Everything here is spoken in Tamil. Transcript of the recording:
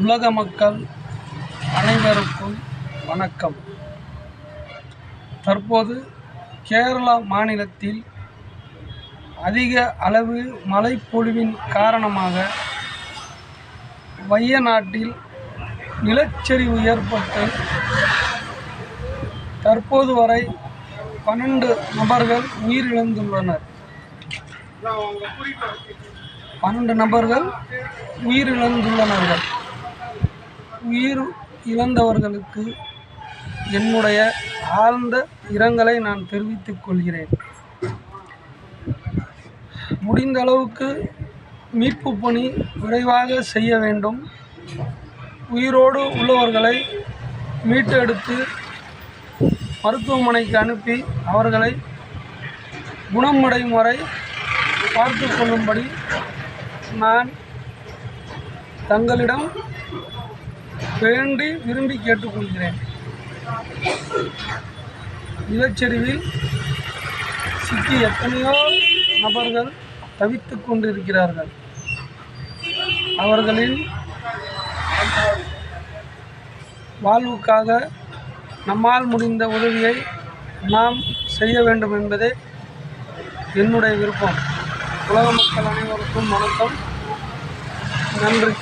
உலக மக்கள் அனைவருக்கும் வணக்கம். தற்போது கேரளா மாநிலத்தில் அதிக அளவு மழைப்பொழிவின் காரணமாக வையநாட்டில் நிலச்சரிவு ஏற்பட்டு தற்போது வரை பன்னெண்டு நபர்கள் உயிரிழந்துள்ளனர். பன்னெண்டு நபர்கள் உயிரிழந்துள்ளனர்கள். உயிர் இழந்தவர்களுக்கு என்னுடைய ஆழ்ந்த இரங்கலை நான் தெரிவித்துக் கொள்கிறேன். முடிந்த அளவுக்கு மீட்பு பணி விரைவாக செய்ய வேண்டும். உயிரோடு உள்ளவர்களை மீட்டெடுத்து மருத்துவமனைக்கு அனுப்பி அவர்களை குணமடையும் வரை பார்த்து கொள்ளும்படி நான் தங்களிடம் வேண்டி விரும்பி கேட்டுக்கொள்கிறேன். நிலச்சரிவில் சிக்கி எத்தனையோ நபர்கள் தவித்து கொண்டிருக்கிறார்கள். அவர்களின் வாழ்வுக்காக நம்மால் முடிந்த உதவியை நாம் செய்ய வேண்டும் என்பதே என்னுடைய விருப்பம். உலக மக்கள் அனைவருக்கும் வணக்கம். நன்றி.